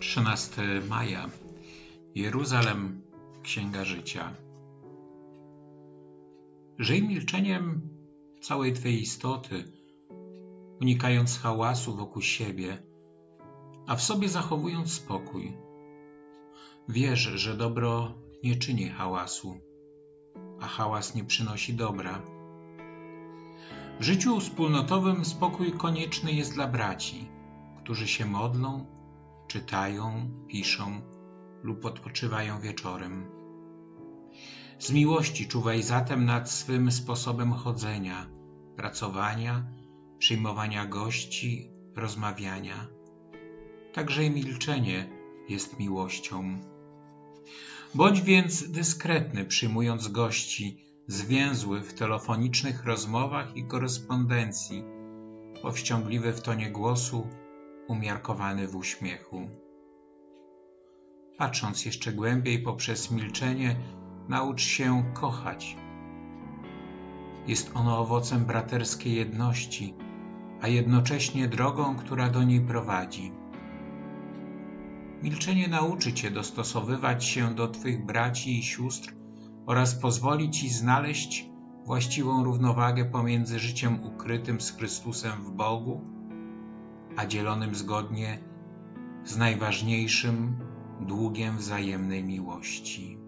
13 maja Jeruzalem Księga Życia Żyj milczeniem całej Twej istoty, unikając hałasu wokół siebie, a w sobie zachowując spokój. Wierz, że dobro nie czyni hałasu, a hałas nie przynosi dobra. W życiu wspólnotowym spokój konieczny jest dla braci, którzy się modlą, czytają, piszą lub odpoczywają wieczorem. Z miłości czuwaj zatem nad swym sposobem chodzenia, pracowania, przyjmowania gości, rozmawiania. Także i milczenie jest miłością. Bądź więc dyskretny, przyjmując gości, zwięzły w telefonicznych rozmowach i korespondencji, powściągliwy w tonie głosu, umiarkowany w uśmiechu. Patrząc jeszcze głębiej poprzez milczenie, naucz się kochać. Jest ono owocem braterskiej jedności, a jednocześnie drogą, która do niej prowadzi. Milczenie nauczy Cię dostosowywać się do Twych braci i sióstr oraz pozwoli Ci znaleźć właściwą równowagę pomiędzy życiem ukrytym z Chrystusem w Bogu, a dzielonym zgodnie z najważniejszym długiem wzajemnej miłości.